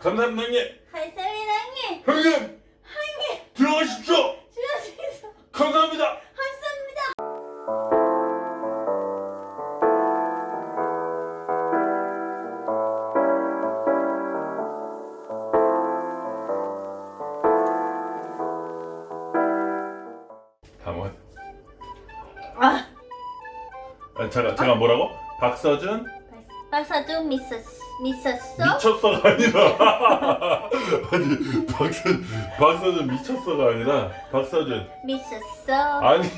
감사합니다 형님. 감사합니다 형님. 형님 형님 들어가십시오. 주셔서 감사합니다. 감사합니다. 다 먹었. 아 아, 잠깐 잠깐 뭐라고? 박서준 박사도 미쳤 미쳤어? 미쳤어가 아니라 아니 박서 박서준 미쳤어가 아니라 박서준 미쳤어. 아니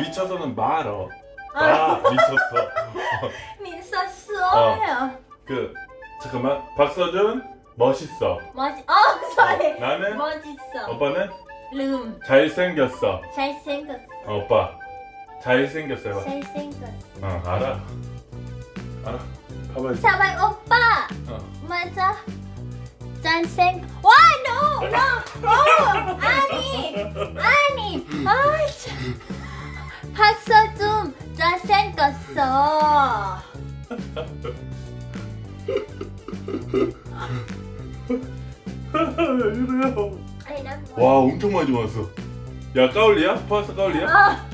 미쳐서는 말어. 아 미쳤어. 미쳤어요. 그 잠깐만 박서준 멋있어. 멋지. 어, sorry. 어, 나는 멋있어. 오빠는 름. 잘생겼어. 잘생겼어. 어, 오빠 잘생겼어요. 봐. 잘생겼어. 어 알아. 알아. 봐봐야지. 사발 오빠. 어. 맞아. 잘생. 와, no, no, no. 아니, 아니. 아, 참. 박서준 잘생겼어. 이래요. 아니, 난와 엄청 많이 좋았어. 야 까올리야? 파스타 까올리야? 아,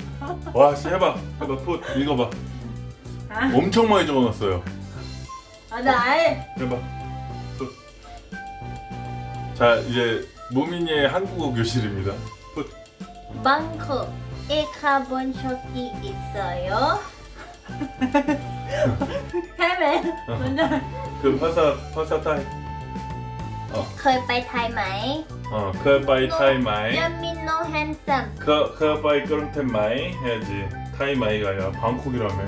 와, 씨 해봐. 해봐. 풋 읽어봐. 아, 엄청 많이 적어놨어요. 아, 나 알. 해봐. 풋. 자 이제 무민이의 한국어 교실입니다. 풋. 방콕에 가본 적이 있어요? 해매 먼저 คือภาษาภาษาไทย เคยไปไทยไหม 어, เคยไปไทยไหม ยังมี no handsome 그, 그 바이 그런텐 마이 해야지 타이 마이가 아니라 방콕이라며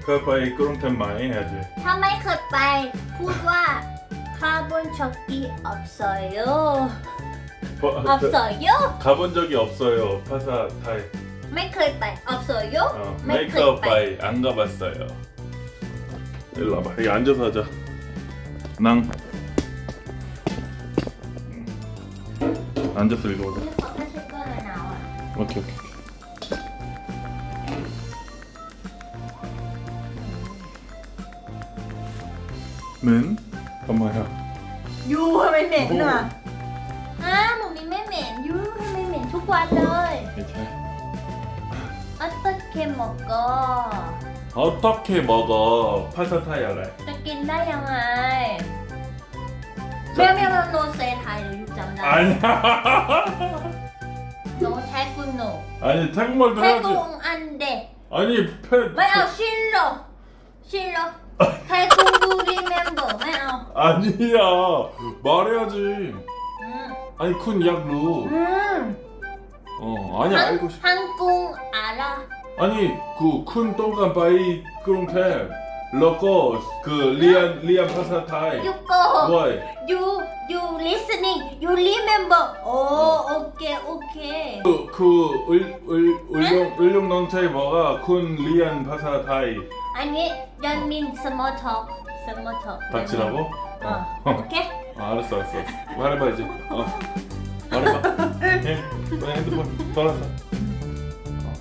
어. 그 바이 그런텐 마이 해야지 ถ้าไม่เคยไป พูดว่าคาบอนช็อกกี้อับซอยโย 버- อับ 그, ซอยโย 가본 적이 없어요 파사 타이 ไม่เคยไปอับซอยโย 어, ไม่เคย 메이크업 ไป 바이 안 가봤어요 일로 와봐 여기 앉아서 하자 낭 음. 앉아서 읽어보자 นี่ขอผ้าเช็ดตัวหน่อยหนาวอ่ะ 오케이 오케이 오케이 는 엄마야 ยูทำไมเหม็นอ่ะอ้าหมูมีไม่เหม็นยูทำไมเหม็นทุกวันเลย 괜찮아 อัตเคมบอกก็ 어떻게 먹어 파사타야를 จะกินได้ยังไงแม่แม่เราโนเซไทยหรือยูจำได้ 아니야 โนแทกุนโน 아니 태국말도 แท 해야지 กุงอันเด 아니 팬 ไม่เอาชินโลชินโลแทกุงดูรี remember now. 아니야 말해야지 음, 아니 쿤 약루 음, 어 아니 알고 한, 싶 한국 알아. 아니 그쿤 똥간 바이 그롱테 러거 그 리안 리안 파사타이 You go. 와이 You you 오 어. 오케이 오케이. 그그을을 을룡 을룡 넌테이 뭐가 쿤 리안 파사타이 아니, that means. small talk 닥치라고? อ่ะ 어. โอเค 아, 알았어, 알았어. 알았어. 말해봐, 이제. 어. 말해봐. 예. 너 핸드폰 돌아서. 어.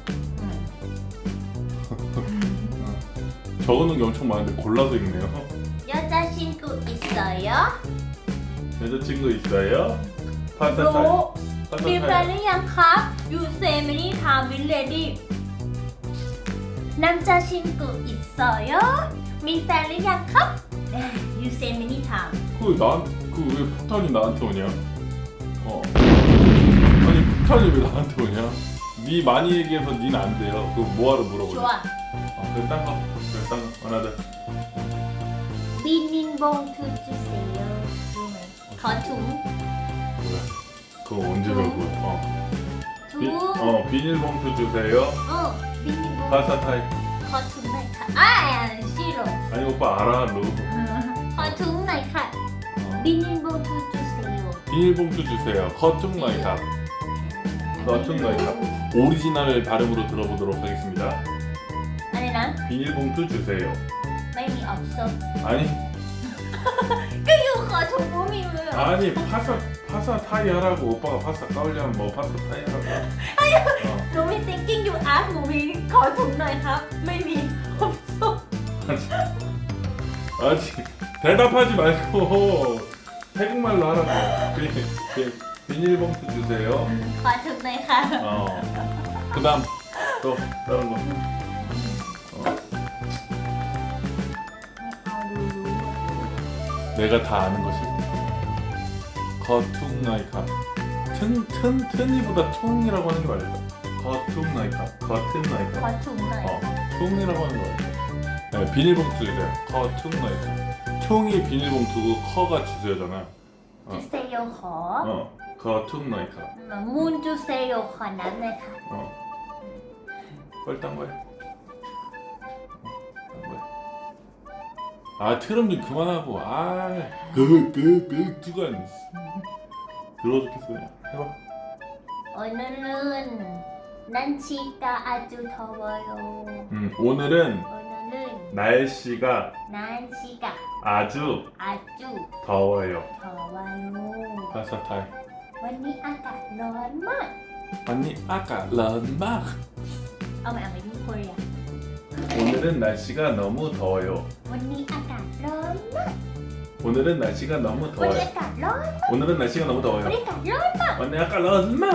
적어놓은 게 엄청 많은데 골라서 읽네요. 여자친구 있어요? 여자친구 있어요? รู้ 파사타이. มีแฟน 파사타이. หรือยังครับยูเซมินี่ทามวิลเลดี้남자친구 있어요? มีแฟนหรือยังครับยูเซมินี่ทาม 그, 난, 그 왜 폭탄이 나한테 오냐? 어. 아니, 폭탄이 왜 나한테 오냐? 니 많이 얘기해서 니는 안 돼요. 그거 뭐하러 물어보냐? ชัวร์ 아, 그래, 딴 거. 그래, 딴 거. 하나, 둘. บินินบงทูจูเซโยรู้ไหมขอถุง 뭐야? 그거 언제 배우고요? 어. ถุ 비, ง 어, 비닐봉투 주세요. เออบินินบง 파사타이. ข อถุงหน่อยค่ะอ่าชิโร่ 아니, 오빠 알아, 루. ขอถุงหน่อยค่ะ 어. บินินบงทูจูเซโย 비닐봉투 주세요. 커튼 마이캅. 커튼 마이캅. 오리지널 발음으로 들어보도록 하겠습니다. อะไรนะ 비닐봉투 주세요. ไม่มีออปชั่น 아니, ก็อยู่ขอถุงมูมีมือ 아니, 파사, 파사타이 하라고. 오빠가 파사 까올리면 뭐 파사타이 하라고. 어. หนูมี thinking อยู่อาร์ตหนูมีขอถุงหน่อยครับ ไม่มีออปชั่น 아니, 대답하지 말고. 태국말로 하라고. 비, 비, 비닐봉투 주세요. ขอถุงหน่อยค่ะ 어. 그다음 또 다른 거. 내가 다 아는 것일 거퉁나이카 튼튼튼이보다 퉁이라고 하는 게 맞을까? 거퉁나이카 거튼나이카 과투 문화에 어 퉁이라고 하는 거 같아 네, 비닐봉투 주세요. 거퉁나이카 총이 비닐봉투고 커가 주세요잖아 어. 주세요 허 어 거퉁나이카 음, 문 주세요 허 나는 가 어. 뻘딴 거야? 아 트럼 좀 그만하고 아그그그 두간 들어 죽겠어 그냥 해봐 โอ้ยลื่นๆนั่นชิกาอาจูทาวโย 음, 오늘은 โอ้ยลื่น 날씨가 ๆนั่นชิกา 아주 อาจู 더워요 ทาวโย 파사타이 วันนี้อากาศร้อนมาก 언니 아까 런막 เอาใหม่เอาใหม่ที่โคเรีย 오늘은 날씨가 너무 더워요. 언니 아까 런마 오늘은 날씨가 너무 더워요. 우리 아까 런마 오늘은 날씨가 너무 더워요. 우리 아까 런마 언니 아까 런마.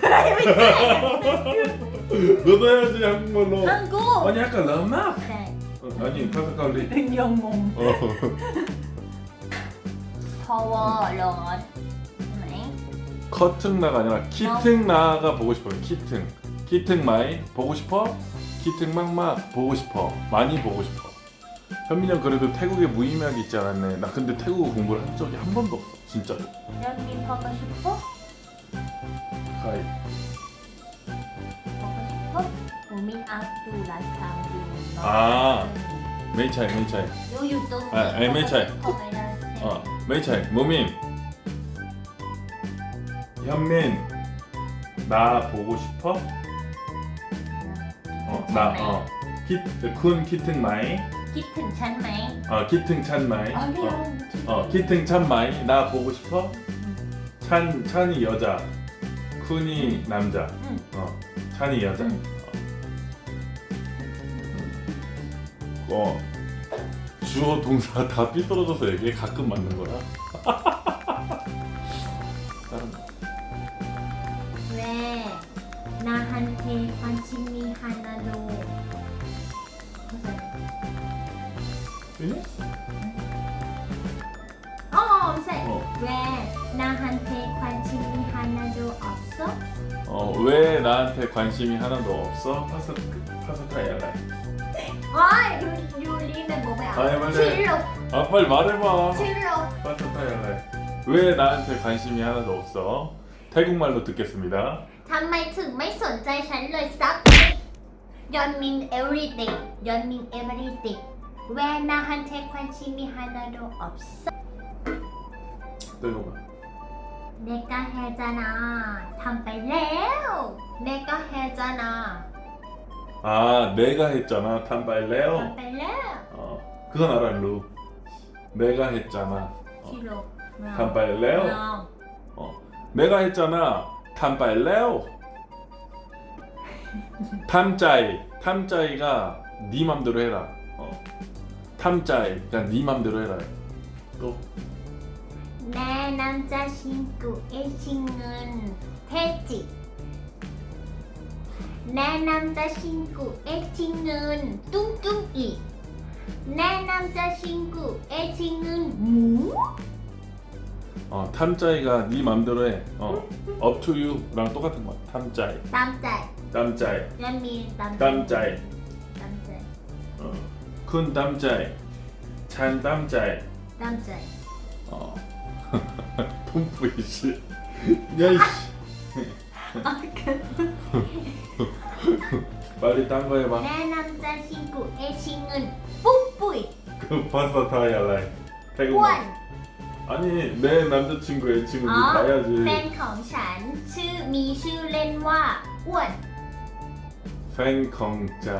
너도 해야지 한국말로. 한국 언니 아까 런마. 네 어, 아니 카카카올리. 영몽 더워 런 네. 커튼 나가 아니라 키튼 나가 보고 싶어요. 키튼. 키튼 마이 보고 싶어? 기특 막막 보고 싶어 많이 보고 싶어 현민이 형 그래도 태국에 무의미하게 있지 않았네 나 근데 태국 공부를 한 적이 한 번도 없어 진짜로 여기 가고 싶어? 가이 가고 싶어? 우민 아프 라스탕 아. 메이 차이 메이 차이 요유동 아, 아니, 맨 차이. 메이 어, 차이 무민 현민 나 보고 싶어? 어, 네. 나, 어. 키, 쿤 키튼 마이. 키튼 찬마이. 어, 키튼 찬마이. 아니요. 어, 키튼 어, 찬마이. 나 보고 싶어? 음. 찬, 찬이 여자. 쿤이 음. 남자. 응. 어, 찬이 여자. 응. 어, 주어 동사 다 삐뚤어져서 얘기해. 가끔 맞는 거야. ช่ 어. แม่นาฮันเทควันชิมิฮานาโดออฟโซ 어, 왜 나한테 관심이 하나도 없어? 파스 파스타이 알아. อ๋อยูยูรีในบอกไม่เอา 아니 빨리. ชิโร่ 아 빨리 말해봐. ชิโร่ 파스타이 알아. 왜 나한테 관심이 하나도 없어? 태국말로 듣겠습니다. ทำไมถึงไม่สนใจฉันเลยสักยอนมิน everything ยอนมิน everything แวนาฮันเทควันชิ 내려봐. 내가 해잖아. 담배 레오. 내가 해잖아. 아, 내가 했잖아. 탄발레오. 담배 레오. 어, 그건 알아, 루. 내가 했잖아. 싫어. 탄발레오. 어, 내가 했잖아. 탄발레오. 탐짜이, 탐짜이가 네 맘대로 해라. 어, 탐짜이, 그러니까 네 맘대로 해라. 또. 내 남자 친구 일식은 돼지. 내 남자 친구 일식은 뚱뚱이. 내 남자 친구 일식은 무. 어 탐짜이가 네 맘대로 해. 어 up to you랑 똑같은 거 탐짜이, 남자. 탐짜이, 탐자이 어큰 탐짜이, 찬 탐짜이. 남자. 어 톰프이씨. 야이씨. 빨리 딴 거 해봐. แนะนำจะชิงกุเอชิงเงิน ปุ๊บปุ้ย 그 파스타 타이 할래. อ้ว 태국말. น 아니 내 남자친구 애친구 니 อ๋อ 가야지. แฟนของฉันชื่อมีชื่อเล่นว่าอ้วน 팬콩짠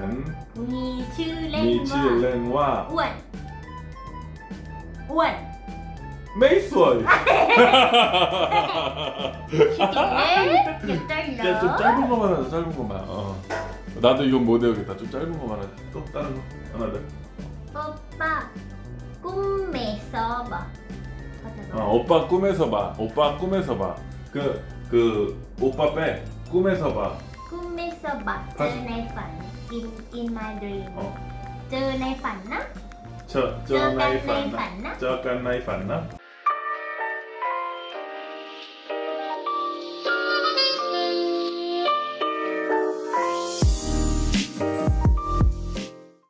มีชื่อเล่นว่า 미치렌와 อ้วน อ้วน 메이스와이. 몇 달이나? 야좀 짧은 거만 하자 짧은 거만. 어. 나도 이건 못 외우겠다. 좀 짧은 거만 하자. 또 다른 거 하나 더. 오빠 꿈에서 봐. 어, 오빠 꿈에서 봐. 오빠 꿈에서 봐. 그, 그, 오빠 빼. 꿈에서 봐. 꿈에서 봐. 저 다시. 내 반. In in 어. 저내 반 나? 저, 저 나이 봤나? 저간 나이 봤나?